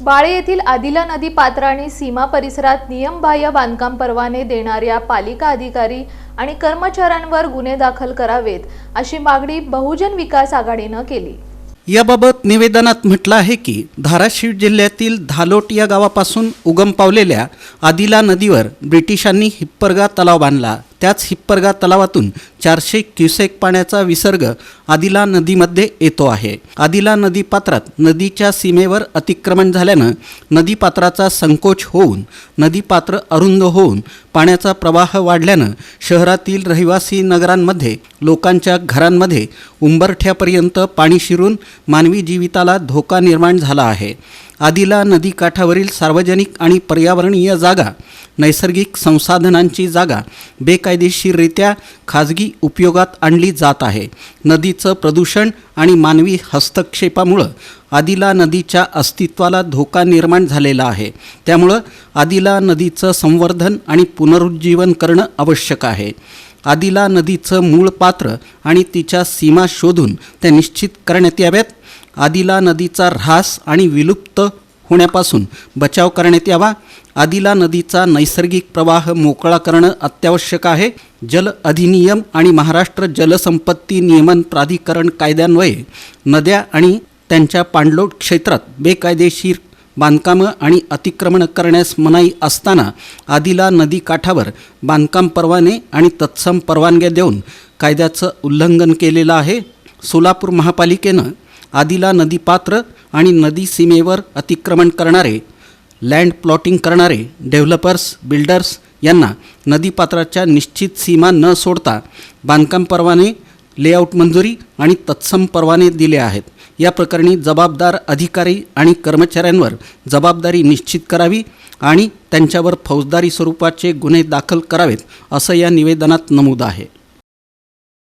बाळे येथील आदिला नदी पात्र आणि सीमा परिसरात नियमबाह्य बांधकाम परवाने देणाऱ्या पालिका अधिकारी आणि कर्मचाऱ्यांवर गुन्हे दाखल करावेत अशी मागणी बहुजन विकास आघाडीनं केली. याबाबत निवेदनात म्हटलं आहे की धाराशिव जिल्ह्यातील धालोट या गावापासून उगम पावलेल्या आदिला नदीवर ब्रिटिशांनी हिप्परगा तलाव बांधला. त्याच हिप्परगा तलावातून चारशे क्युसेक पाण्याचा विसर्ग आदिला नदीमध्ये येतो आहे. आदिला नदीपात्रात नदीच्या सीमेवर अतिक्रमण झाल्यानं नदीपात्राचा संकोच होऊन नदीपात्र अरुंद होऊन पाण्याचा प्रवाह वाढल्यानं शहरातील रहिवासी नगरांमध्ये लोकांच्या घरांमध्ये उंबरठ्यापर्यंत पाणी शिरून मानवी जीविताला धोका निर्माण झाला आहे. आदिला नदीकाठावरील सार्वजनिक आणि पर्यावरणीय जागा नैसर्गिक संसाधनांची जागा बेकायदेशीररित्या खाजगी उपयोगात आणली जात आहे. नदीचं प्रदूषण आणि मानवी हस्तक्षेपामुळं आदिला नदीच्या अस्तित्वाला धोका निर्माण झालेला आहे. त्यामुळं आदिला नदीचं संवर्धन आणि पुनरुज्जीवन करणं आवश्यक आहे. आदिला नदीचं मूळ पात्र आणि तिच्या सीमा शोधून त्या निश्चित करण्यात याव्यात. आदिला नदीचा ऱ्हास आणि विलुप्त होण्यापासून बचाव करण्यात यावा. आदिला नदीचा नैसर्गिक प्रवाह मोकळा करणं अत्यावश्यक आहे. जल अधिनियम आणि महाराष्ट्र जलसंपत्ती नियमन प्राधिकरण कायद्यान्वये नद्या आणि त्यांच्या पाणलोट क्षेत्रात बेकायदेशीर बांधकामं आणि अतिक्रमण करण्यास मनाई असताना आदिला नदी काठावर बांधकाम परवाने आणि तत्सम परवानग्या देऊन कायद्याचं उल्लंघन केलेलं आहे. सोलापूर महापालिकेनं आदिला नदीपात्र आणि नदी सीमेवर अतिक्रमण करणारे लँड प्लॉटिंग करणारे डेव्हलपर्स बिल्डर्स यांना नदीपात्राच्या निश्चित सीमा न सोडता बांधकाम परवाने लेआउट मंजुरी आणि तत्सम परवाने दिले आहेत. या प्रकरणी जबाबदार अधिकारी आणि कर्मचाऱ्यांवर जबाबदारी निश्चित करावी आणि त्यांच्यावर फौजदारी स्वरूपाचे गुन्हे दाखल करावेत असं या निवेदनात नमूद आहे.